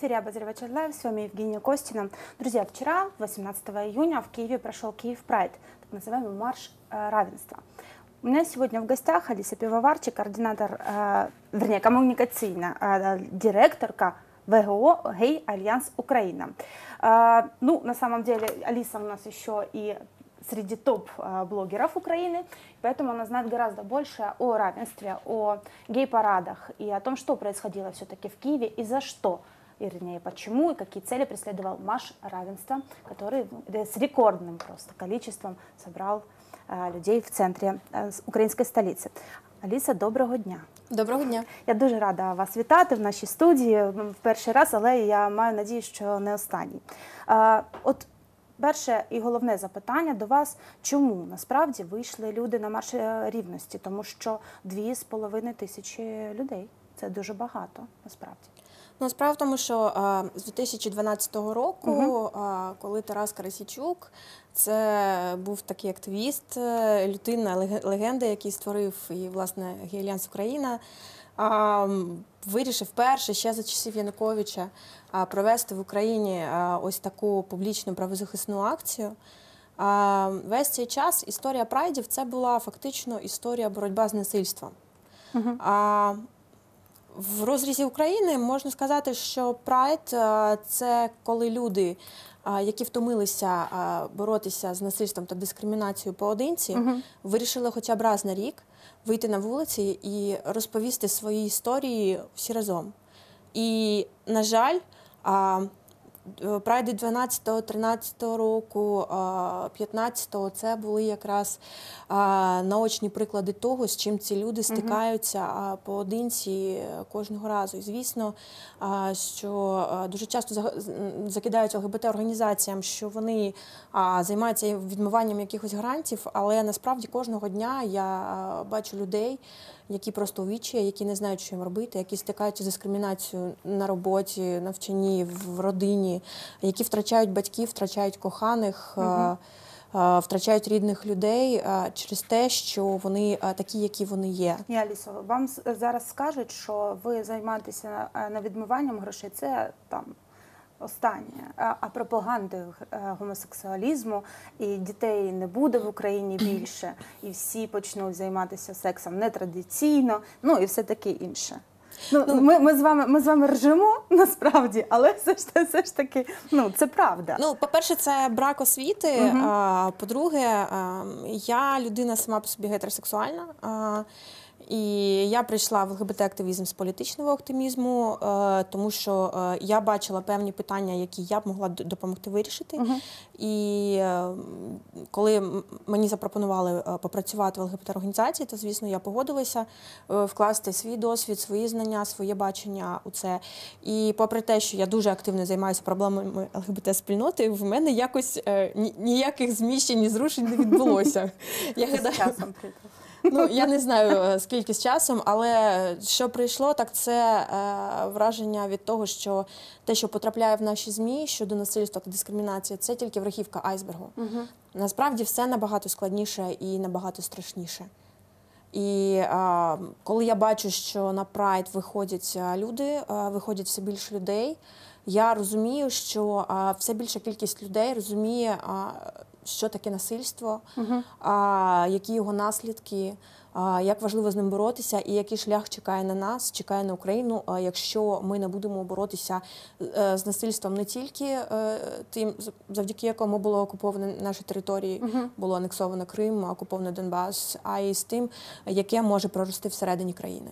Эфире «Обозреватель Лайв». С вами Евгения Костина. Друзья, вчера, 18 июня, в Киеве прошел Киев Прайд, так называемый марш э, равенства. У меня сегодня в гостях Алиса Пивоварчик, координатор, э, вернее, коммуникацийная э, директорка ВГО «Гей Альянс Украина». Ну, на самом деле, Алиса у нас еще и среди топ-блогеров Украины, поэтому она знает гораздо больше о равенстве, о гей-парадах и о том, что происходило все-таки в Киеве и за что вернее, почему и какие цели преследовал марш равенства, который с рекордным просто количеством собрал э, людей в центрі э, української столиці. Аліса, доброго дня. Доброго дня. Я дуже рада вас вітати в нашій студії в перший раз, але я маю надію, що не останній. Е, От перше і головне запитання до вас: чому насправді вийшли люди на марш е, рівності? Тому що дві з половиною тисячі людей це дуже багато насправді. Ну, справа в тому, що а, з 2012 року, а, коли Тарас Карасічук, це був такий активіст, е, людина, легенда, який створив і власне Гейлянс Україна. а, Вирішив перше ще за часів Януковича а, провести в Україні а, ось таку публічну правозахисну акцію. А, Весь цей час історія прайдів це була фактично історія боротьба з насильством. А, в розрізі України можна сказати, що прайд е, це коли люди, е, які втомилися е, боротися з насильством та дискримінацією поодинці, вирішили хоча б раз на рік вийти на вулиці і розповісти свої історії всі разом. І, на жаль, прайди 12, 13 року, 15 це були якраз наочні приклади того, з чим ці люди стикаються поодинці е, кожного разу. І звісно, що дуже часто закидають ЛГБТ організаціям, що вони займаються відмиванням якихось грантів, але насправді кожного дня я бачу людей, які просто у вічі, які не знають, що їм робити, які стикаються з дискримінацією на роботі, навчанні, в родині, які втрачають батьків, втрачають коханих. е, Втрачають рідних людей е, через те, що вони такі, які вони є. Ні, Алісо, вам зараз скажуть, що ви займаєтеся не відмиванням грошей, це там останнє. А е, гомосексуалізму і дітей не буде в Україні більше, і всі почнуть займатися сексом нетрадиційно, ну і все таке інше. Ну, ми, ми, з вами, ми з вами ржемо насправді, але все ж, все ж таки ну, це правда. Ну, по-перше, це брак освіти. А, по-друге, а, я людина сама по собі гетеросексуальна. І я прийшла в ЛГБТ-активізм з політичного оптимізму, е, тому що е, я бачила певні питання, які я б могла допомогти вирішити. І е, коли мені запропонували попрацювати в ЛГБТ-організації, то звісно я погодилася вкласти свій досвід, свої знання, своє бачення у це. І попри те, що я дуже активно займаюся проблемами ЛГБТ-спільноти, в мене якось ні- ніяких зміщень і зрушень не відбулося. Я гадаю. Ну я не знаю е, скільки з часом, але що прийшло, так це е, враження від того, що те, що потрапляє в наші змі щодо насильства та дискримінації, це тільки верхівка айсбергу. Насправді все набагато складніше і набагато страшніше. І е, коли я бачу, що на прайд виходять е, люди, е, виходять все більше людей, я розумію, що е, все більша кількість людей розуміє, е, що таке насильство, е, які його наслідки, е, як важливо з ним боротися, і який шлях чекає на нас, чекає на Україну, е, якщо ми не будемо боротися е, з насильством не тільки е, тим, завдяки якому було окуповано наші території, було анексовано Крим, окуповано Донбас, а й з тим, яке може прорости всередині країни.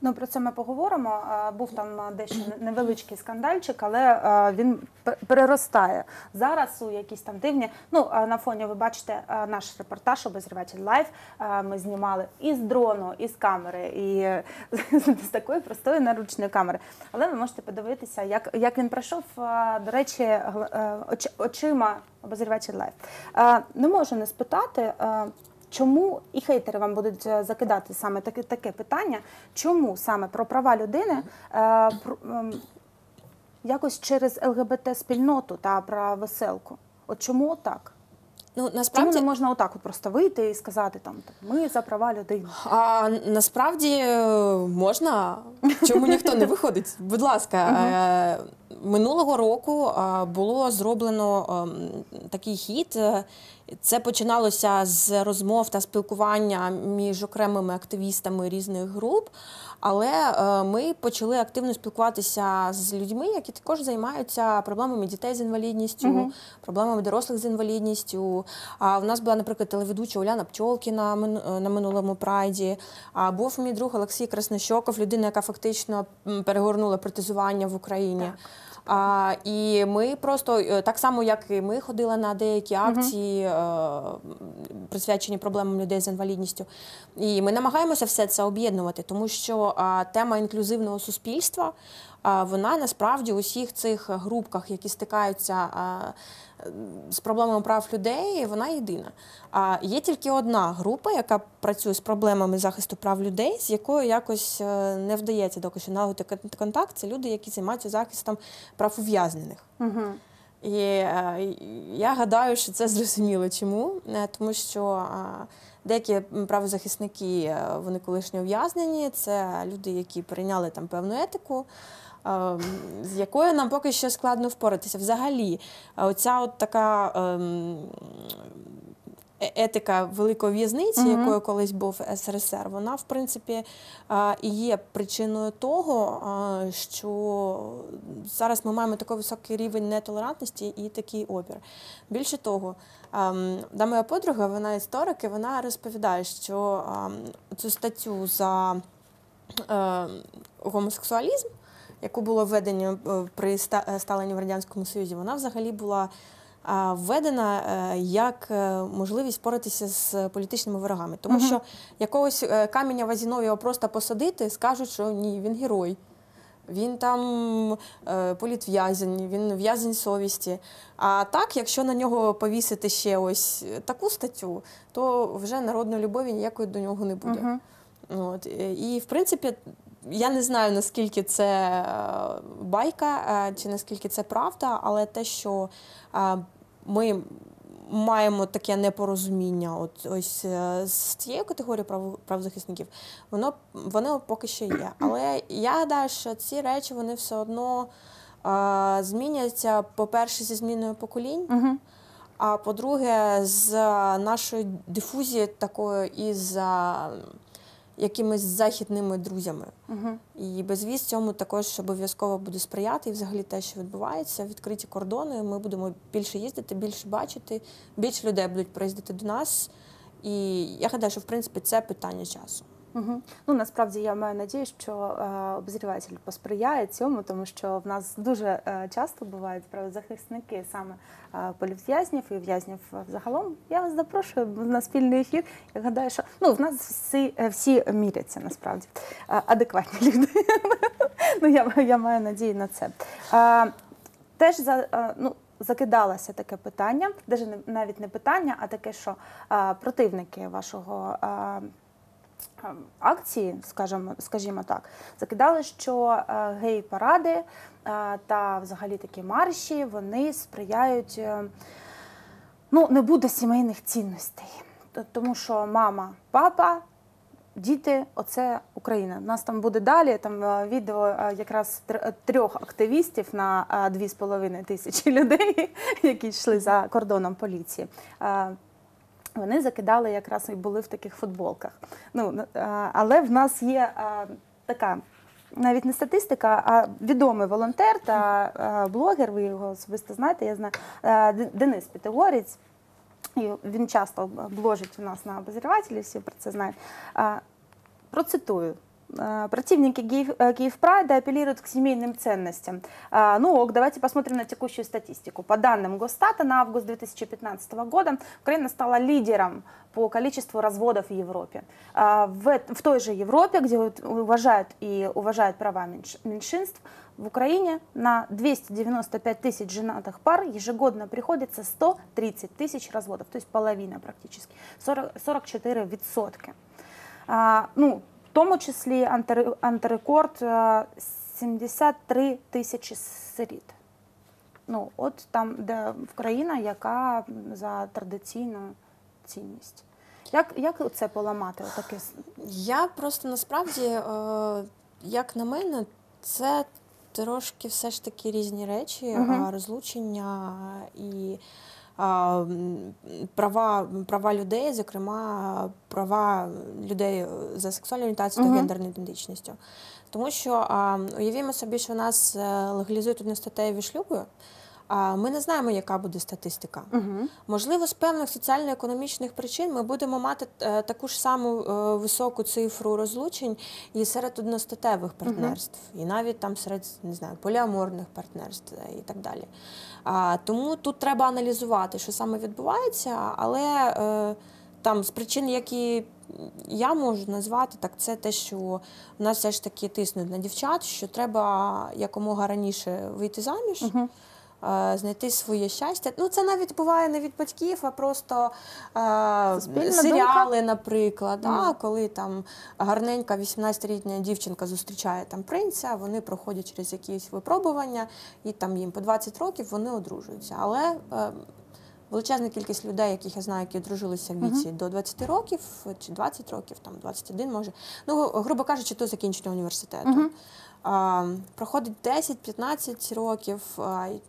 Ну про це ми поговоримо. Е, Був там е, дещо невеличкий скандальчик, але е, він переростає зараз у якісь там дивні. Ну на фоні ви бачите наш репортаж обозріватель лайв. Е, Ми знімали і з дрону, і з камери, і з такої простої наручної камери. Але ви можете подивитися, як, як він пройшов. До речі, оч- очима обозріватель лайв. Е, Не можу не спитати. Е, Чому і хейтери вам будуть е, закидати саме таке, таке питання? Чому саме про права людини е, про, ем, якось через ЛГБТ-спільноту та про веселку? От чому так? Ну Чому не можна отак от просто вийти і сказати там ми за права людини? А насправді е, можна, чому ніхто не виходить. Будь ласка, е, Минулого року е, було зроблено ем, такий хід. Це починалося з розмов та спілкування між окремими активістами різних груп. Але е, ми почали активно спілкуватися з людьми, які також займаються проблемами дітей з інвалідністю, проблемами дорослих з інвалідністю. А в нас була, наприклад, телеведуча Уляна Пчолкіна е, на минулому прайді. А був мій друг Олексій Краснощоков, людина, яка фактично перегорнула протезування в Україні. А, і ми просто е, так само, як і ми ходили на деякі акції, е, присвячені проблемам людей з інвалідністю. І ми намагаємося все це об'єднувати, тому що а, тема інклюзивного суспільства вона насправді у всіх цих групках, які стикаються з проблемами прав людей, вона єдина. А є тільки одна група, яка працює з проблемами захисту прав людей, з якою якось е, не вдається доки що налагодити контакт. Це люди, які займаються захистом прав ув'язнених. Угу. І е, я гадаю, що це зрозуміло чому. Е, Тому що деякі правозахисники, вони колишні ув'язнені, це люди, які перейняли там певну етику. Е, З якою нам поки що складно впоратися. Взагалі, оця от така ем, е- етика великої в'язниці, Мгм. якою колись був СРСР, вона в принципі е, і є причиною того, е, що зараз ми маємо такий високий рівень нетолерантності і такий опір. Більше того, ем, да, моя подруга, вона історик, і вона розповідає, що ем, цю статтю за гомосексуалізм, яку було введено е, при е, сталенні в Радянському Союзі, вона взагалі була введена е, як можливість боротися з політичними ворогами. Тому що якогось каменя Вазінового просто посадити, скажуть, що ні, він герой. Він там політв'язень, він в'язень совісті. А так, якщо на нього повісити ще ось таку статтю, то вже народної любові ніякої до нього не буде. Угу. От. е, І, в принципі, я не знаю, наскільки це е, байка е, чи наскільки це правда, але те, що е, ми маємо таке непорозуміння от ось з цією категорією прав, правозахисників, воно, воно поки що є. Але я гадаю, що ці речі вони все одно е, зміняться, по-перше, зі зміною поколінь. Угу. А по-друге, з нашою дифузією такою із якимись західними друзями. Угу. І безвіз цьому також обов'язково буде сприяти. І взагалі те, що відбувається, відкриті кордони. Ми будемо більше їздити, більше бачити, більше людей будуть приїздити до нас. І я гадаю, що в принципі це питання часу. Угу. Ну насправді я маю надію, що е, обозріватель посприяє цьому, тому що в нас дуже е, часто бувають правозахисники саме е, політв'язнів і в'язнів взагалом. Я вас запрошую на спільний ефір. Я гадаю, що ну в нас всі, е, всі міряться насправді е, адекватні люди. ну я, я маю надію на це. Е, теж за ну. Закидалося таке питання, навіть не питання, а таке, що е, противники вашого е, акції, скажімо, скажімо так, закидали, що е, гей-паради е, та взагалі такі марші вони сприяють. е, Ну, не буде сімейних цінностей, тому що мама, папа, діти оце Україна. У нас там буде далі. Там е, відео якраз тр- трьох активістів на е, дві з половиною тисячі людей, які йшли за кордоном поліції. Вони закидали якраз і були в таких футболках. Ну але в нас є така. Навіть не статистика, а відомий волонтер та блогер. Ви його особисто знаєте. Я знаю Денис Пітигорець. І він часто бложить у нас на обозрівателі, всі про це знають. Процитую. А, Противники Киев, э, Киевпрайда апеллируют к семейным ценностям. А, Ну ок, давайте посмотрим на текущую статистику. По данным Госстата, на август 2015 года Украина стала лидером по количеству разводов в Европе. А, В, той же Европе, где уважают и уважают права меньш- меньшинств, в Украине на 295 тысяч женатых пар ежегодно приходится 130 тысяч разводов, то есть половина практически, 40, 44 відсотки. Ну, тому числі антире- антирекорд 73 тисячі сиріт. Ну, от там, де країна, яка за традиційну цінність. Як, як це поламати? Отаке Я просто насправді, е, як на мене, це трошки все ж таки різні речі, а, розлучення і права, права людей, зокрема права людей за сексуальною орієнтацією Мгм. та гендерною ідентичністю. Тому що а, уявімо собі, що в нас е, легалізують одностатеві шлюби, ми не знаємо, яка буде статистика. Угу. Можливо, з певних соціально-економічних причин ми будемо мати е, таку ж саму е, високу цифру розлучень і серед одностатевих партнерств, і навіть там серед не знаю, поліаморних партнерств е, і так далі. Тому тут треба аналізувати, що саме відбувається, але там з причин, які я можу назвати, так це те, що у нас все ж таки тиснуть на дівчат, що треба якомога раніше вийти заміж Угу. Знайти своє щастя. Ну, це навіть буває не від батьків, а просто е, серіали, серіали, наприклад, да, Мгм. коли там гарненька 18-літня дівчинка зустрічає там принця, вони проходять через якісь випробування, і там їм по 20 років вони одружуються. Але е, величезна кількість людей, яких я знаю, які одружилися в віці до 20 років чи 20 років, там 21 може. Ну, грубо кажучи, до закінчення університету. Мгм. А, проходить 10-15 років, а, і-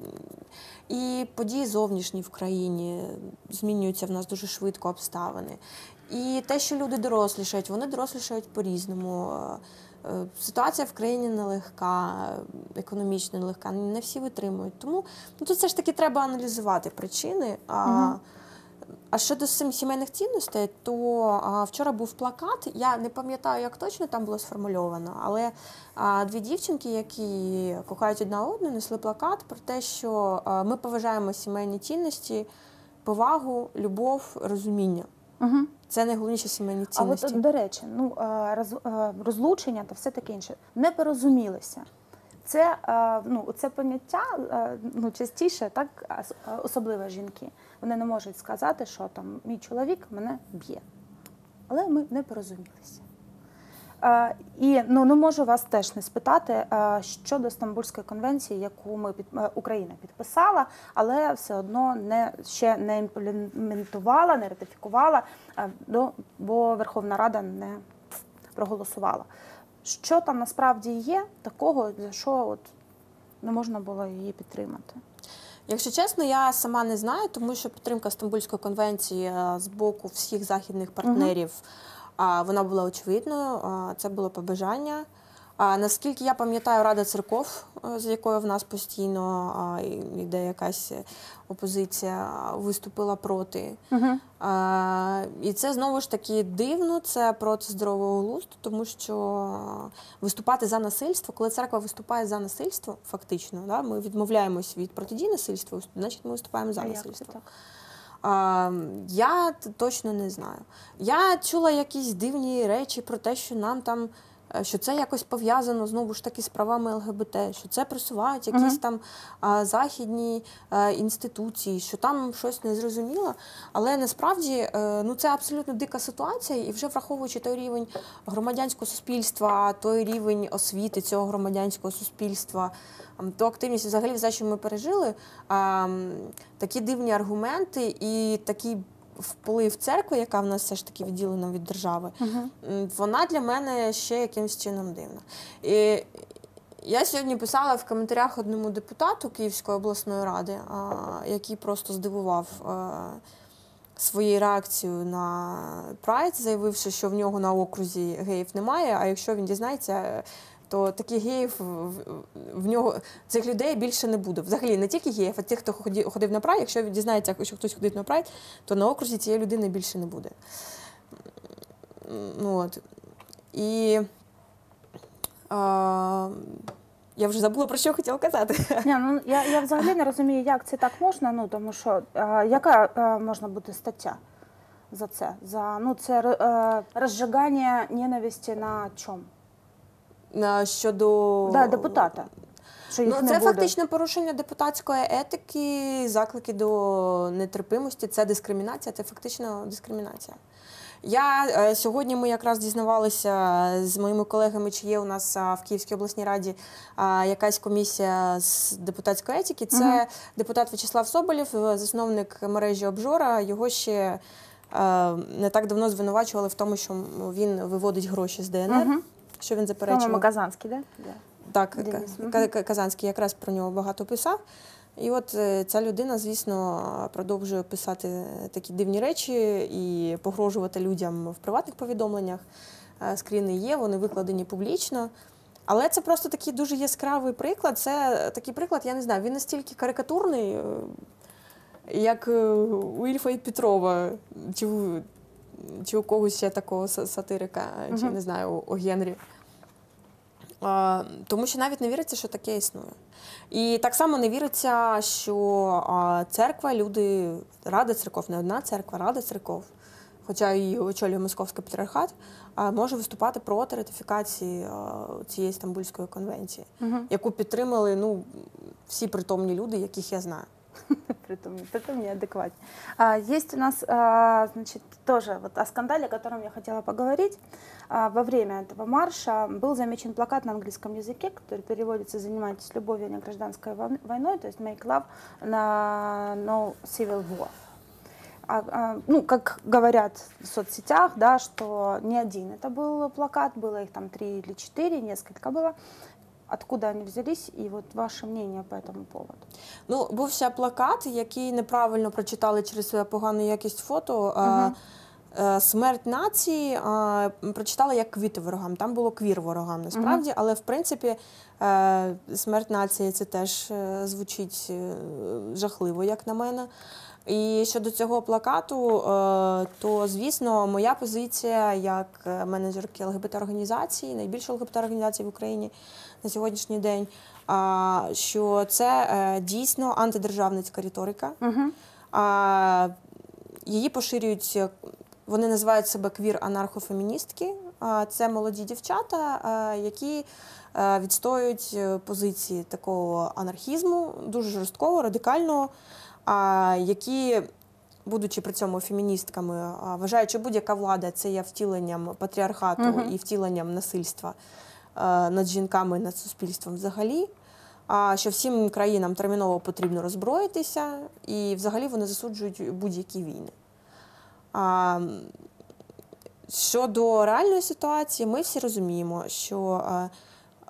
і події зовнішні в країні змінюються в нас дуже швидко обставини. І те, що люди дорослішають, вони дорослішають по-різному. Е, Ситуація в країні нелегка, економічно нелегка, не всі витримують. Тому ну, тут все ж таки треба аналізувати причини. А, Мгм. а щодо сімейних цінностей, то а, вчора був плакат. Я не пам'ятаю, як точно там було сформульовано, але а, дві дівчинки, які кохають одна одну, несли плакат про те, що а, ми поважаємо сімейні цінності, повагу, любов, розуміння. Угу. Це найголовніші сімейні А от, цінності. до речі, ну роз- розлучення та все таке інше не порозумілися. Це ну це поняття ну частіше, так особливо жінки. Вони не можуть сказати, що там мій чоловік мене б'є. Але ми не порозумілися. Е, і ну не можу вас теж не спитати е, щодо Стамбульської конвенції, яку ми під е, Україна підписала, але все одно не ще не імплементувала, не ратифікувала, бо Верховна Рада не проголосувала. Що там насправді є такого, за що от не можна було її підтримати? Якщо чесно, я сама не знаю, тому що підтримка Стамбульської конвенції з боку всіх західних партнерів а, вона була очевидною. Це було побажання. А наскільки я пам'ятаю, Рада церков, е, з якою в нас постійно йде якась опозиція, виступила проти. Угу. А, і це знову ж таки дивно, це проти здорового глузду, тому що виступати за насильство, коли церква виступає за насильство, фактично, да, ми відмовляємось від протидії насильству, значить ми виступаємо за А як це насильство. так? Я точно не знаю. Я чула якісь дивні речі про те, що нам там. Е, Що це якось пов'язано знову ж таки з правами ЛГБТ, що це просувають якісь Мгм. там а, західні е, інституції, що там щось незрозуміло. Але насправді е, ну це абсолютно дика ситуація, і вже враховуючи той рівень громадянського суспільства, той рівень освіти цього громадянського суспільства, ту активність взагалі все, що ми пережили, а, такі дивні аргументи і такий вплив церкви, яка в нас все ж таки відділена від держави, Угу. вона для мене ще якимось чином дивна. І я сьогодні писала в коментарях одному депутату Київської обласної ради, а, який просто здивував. а, Своєю реакцією на Прайд, заявивши, що в нього на окрузі геїв немає. А якщо він дізнається, то таких геїв в, нього цих людей більше не буде. Взагалі не тільки геїв, а тих, хто ходив на Прайд. Якщо дізнається, що хтось ходить на Прайд, то на окрузі цієї людини більше не буде. Ну, от. І а, я вже забула про що хотіла казати. Ні, ну я, я взагалі не розумію, як це так можна. Ну тому що е, яка е, можна бути стаття за це? За ну це е, розжигання ненависті на чому? А, Щодо Да, депутата. Що їх Ну, не це буде. фактично порушення депутатської етики, заклики до нетерпимості, це дискримінація, це фактично дискримінація. Я е, сьогодні ми якраз дізнавалися з моїми колегами, чи є у нас а, в Київській обласній раді а, якась комісія з депутатської етики. Це Мгм. депутат В'ячеслав Соболєв, е, засновник мережі Обжора. Його ще е, не так давно звинувачували в тому, що він виводить гроші з ДНР, Мгм. Що він заперечував. Казанський, да? Так, Ка- Казанський якраз про нього багато писав. І от е, ця людина, звісно, продовжує писати такі дивні речі і погрожувати людям в приватних повідомленнях. Е, Скріни є, вони викладені публічно. Але це просто такий дуже яскравий приклад. Це такий приклад, я не знаю, він настільки карикатурний, е, як е, у Ільфа і Петрова, чи чи у когось ще такого сатирика, чи не знаю, у- Генрі. А, тому що навіть не віриться, що таке існує. І так само не віриться, що а, церква, люди, Рада церков, не одна церква, Рада церков, хоча її очолює Московський патріархат, а, може виступати проти ратифікації цієї Стамбульської конвенції, Мгм. яку підтримали ну, всі притомні люди, яких я знаю. Притом, притом неадекватнее. А, есть у нас, а, значит, тоже вот о скандале, о котором я хотела поговорить. А, во время этого марша был замечен плакат на английском языке, который переводится «Занимайтесь любовью, а не гражданской войн- войной», то есть «Make love на no civil war». А, а, ну, как говорят в соцсетях, да, что не один это был плакат, было их там три или четыре, несколько было. Откуда они взялись, и вот ваше мнение по этому поводу? Ну, був ще плакат, який неправильно прочитали через е, погану якість фото. е, Смерть нації а, прочитали як квіти ворогам. Там було квір ворогам насправді, але в принципі е, смерть нації це теж е, звучить е, жахливо, як на мене. І щодо цього плакату, е, то звісно, моя позиція як е, менеджерки ЛГБТ-організації, найбільшої ЛГБТ-організації в Україні на сьогоднішній день, що це е, дійсно антидержавницька риторика. Угу. А, її поширюють, вони називають себе квір-анархофеміністки. Це молоді дівчата, які відстоюють позиції такого анархізму, дуже жорсткого, радикального, які, будучи при цьому феміністками, а, вважають, що будь-яка влада це є втіленням патріархату Мгм. і втіленням насильства е, над жінками, над суспільством взагалі. А що всім країнам терміново потрібно роззброїтися, і взагалі вони засуджують будь-які війни. А, щодо реальної ситуації, ми всі розуміємо, що е,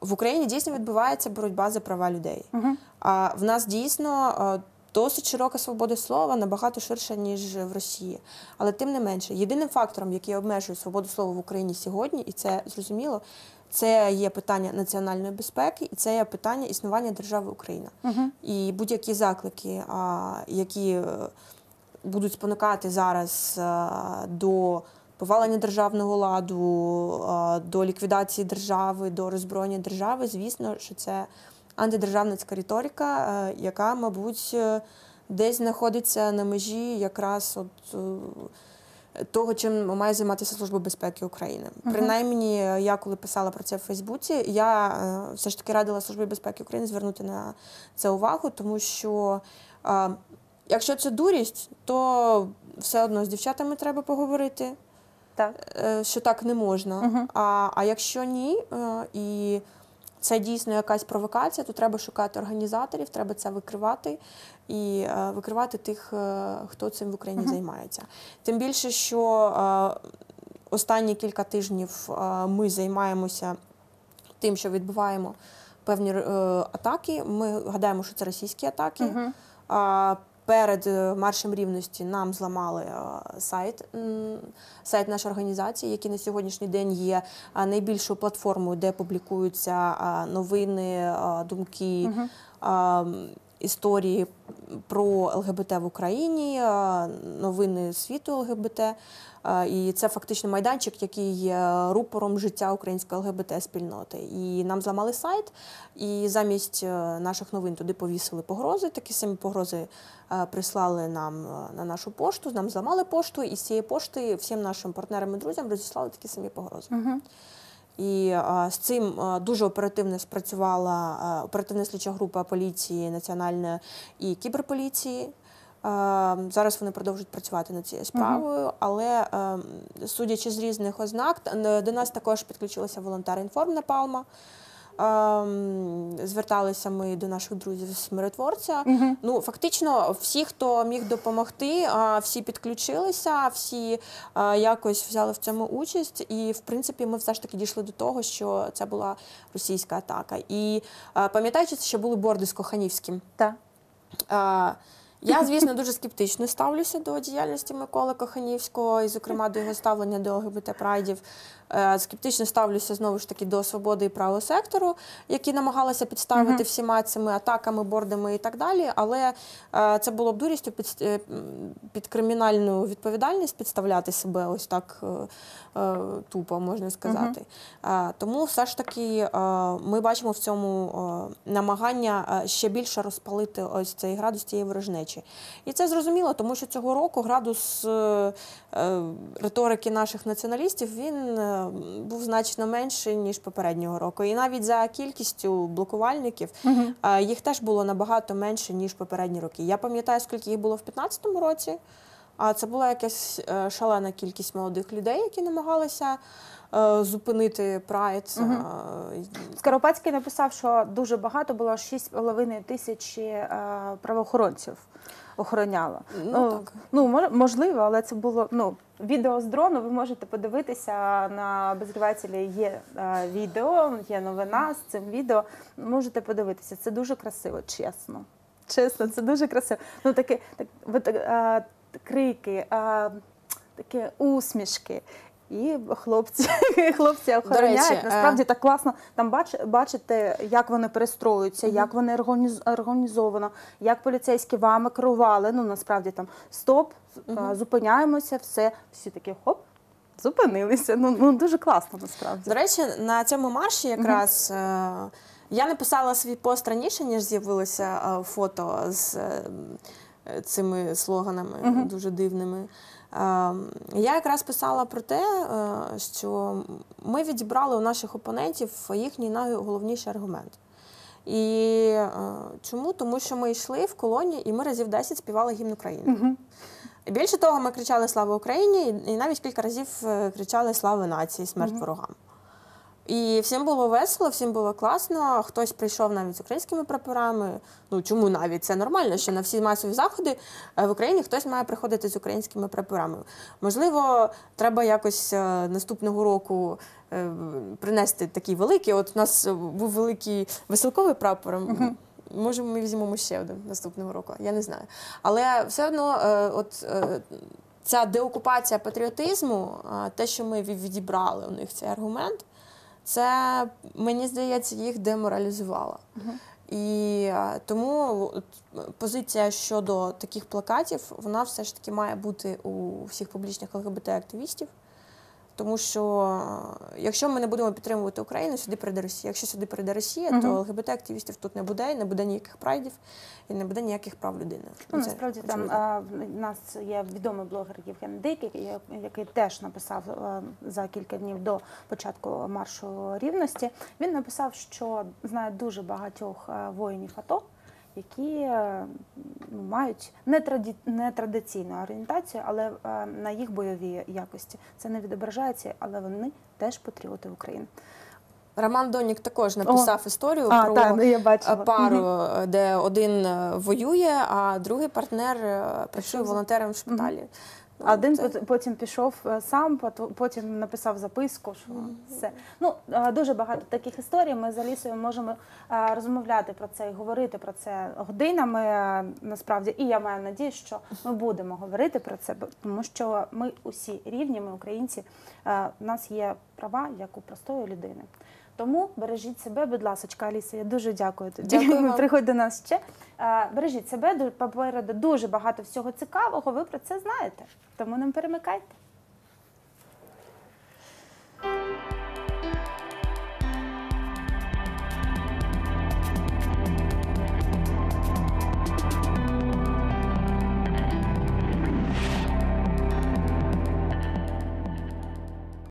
в Україні дійсно відбувається боротьба за права людей. Угу. А в нас дійсно е, досить широка свобода слова, набагато ширша, ніж в Росії. Але тим не менше, єдиним фактором, який обмежує свободу слова в Україні сьогодні, і це зрозуміло, це є питання національної безпеки, і це є питання існування держави Україна. Угу. І будь-які заклики, які е, будуть спонукати зараз е, до повалення державного ладу, е, до ліквідації держави, до роззброєння держави, звісно, що це антидержавницька риторика, е, яка, мабуть, е, десь знаходиться на межі якраз от. е, Того, чим має займатися Служба безпеки України. Мгм. Принаймні, я коли писала про це в Фейсбуці, я е, все ж таки радила Службі безпеки України звернути на це увагу, тому що е, якщо це дурість, то все одно з дівчатами треба поговорити, Так. е, що так не можна. Мгм. А, а якщо ні, і це дійсно якась провокація, то треба шукати організаторів, треба це викривати і е, викривати тих, е, хто цим в Україні Мгм. займається. Тим більше, що е, останні кілька тижнів е, ми займаємося тим, що відбуваємо певні е, атаки. Ми гадаємо, що це російські атаки. Угу. Перед е, маршем рівності нам зламали е, сайт, сайт нашої організації, який на сьогоднішній день є найбільшою платформою, де публікуються новини, думки, Угу. історії про ЛГБТ в Україні, новини світу ЛГБТ. І це фактично майданчик, який є рупором життя української ЛГБТ-спільноти. І нам зламали сайт, і замість е, наших новин туди повісили погрози. Такі самі погрози е, прислали нам е, на нашу пошту. Нам зламали пошту, і з цієї пошти всім нашим партнерам і друзям розіслали такі самі погрози. Угу. І з цим дуже оперативно спрацювала оперативна слідча група поліції національної і кіберполіції. Зараз вони продовжують працювати над цією справою, але судячи з різних ознак, до нас також підключилася волонтер Інформна Напалма. Ем, зверталися ми до наших друзів з миротворця. Ну, фактично, всі, хто міг допомогти, всі підключилися, всі якось взяли в цьому участь. І, в принципі, ми все ж таки дійшли до того, що це була російська атака. І пам'ятаючи, це ще були борди з Коханівським. Так. Я, звісно, дуже скептично ставлюся до діяльності Миколи Коханівського, і, зокрема, до його ставлення до ЛГБТ прайдів. Е, Скептично ставлюся знову ж таки до свободи і правого сектору, які намагалися підставити Мгм. всіма цими атаками, бордами і так далі. Але е, це було б дурістю під, е, під кримінальну відповідальність підставляти себе ось так тупо, можна сказати. Е, Тому все ж таки ми бачимо в цьому намагання ще більше розпалити ось цей градус цієї ворожнечі. І це зрозуміло, тому що цього року градус риторики наших націоналістів він був значно менший ніж попереднього року. І навіть за кількістю блокувальників їх теж було набагато менше ніж попередні роки. Я пам'ятаю, скільки їх було в 2015 році. А це була якась е, шалена кількість молодих людей, які намагалися е, зупинити прайд. і- Скоропадський написав, що дуже багато було 6,5 тисячі е, правоохоронців охороняло. Ну, так. ну можливо, але це було ну відео з дрону. Ви можете подивитися на обозрівателі Є е, відео, є новина з цим відео. Можете подивитися. Це дуже красиво, чесно. Чесно, це дуже красиво. Ну таке так, е, крики, е, такі усмішки. І хлопці, хлопці охороняють. речі, е, Насправді так класно там бач, бачите, як вони перестроюються, як вони організ, організовано, як поліцейські вами керували. Ну насправді там стоп, е, зупиняємося, все, всі такі хоп, зупинилися. Ну, ну дуже класно насправді. До речі, на цьому марші якраз е, я написала свій пост раніше, ніж з'явилося е, фото з е, е, цими слоганами дуже дивними. Е, Я якраз писала про те, е, що ми відібрали у наших опонентів їхній найголовніший аргумент. І е, чому? Тому що ми йшли в колоні і ми разів 10 співали гімн України. Угу. Більше того, ми кричали Слава Україні, і- навіть кілька разів е, кричали Слава нації, смерть ворогам. І всім було весело, всім було класно. Хтось прийшов навіть з українськими прапорами. Ну чому навіть це нормально, що на всі масові заходи е, в Україні хтось має приходити з українськими прапорами. Можливо, треба якось е, наступного року е, принести такий великий. От у нас був великий веселковий прапор. Може, ми візьмемо ще один наступного року, я не знаю. Але все одно, от ця деокупація патріотизму, те, що ми відібрали у них цей аргумент, це мені здається, їх деморалізувало. І е, тому позиція щодо таких плакатів, вона все ж таки має бути у всіх публічних ЛГБТ-активістів. Тому що е, якщо ми не будемо підтримувати Україну, сюди прийде Росія. Якщо сюди прийде Росія, то ЛГБТ-активістів тут не буде, і не буде ніяких прайдів, і не буде ніяких прав людини. Ну, Це насправді там очевидно. в нас є відомий блогер Євген Дик, який, який теж написав за кілька днів до початку маршу рівності. Він написав, що знає дуже багатьох воїнів АТО, які е, ну, мають нетрадиційну орієнтацію, але е, на їх бойові якості. Це не відображається, але вони теж патріоти України. Роман Донік також написав історію А, про та, ну, я пару, е, пару, де один воює, а другий партнер працює волонтером в шпиталі. Ну, А Один потім пішов е, сам, пот- потім написав записку, що все. Ну е, дуже багато таких історій. Ми з Алісою можемо е, розмовляти про це і говорити про це годинами. Насправді, і я маю надію, що ми будемо говорити про це, тому що ми усі рівні, ми українці. У нас є права як у простої людини. Тому бережіть себе, будь ласка, Аліса, я дуже дякую тобі. Дякую. Приходь до нас ще. Бережіть себе, ду- попереду дуже багато всього цікавого. Ви про це знаєте. Тому не перемикайте.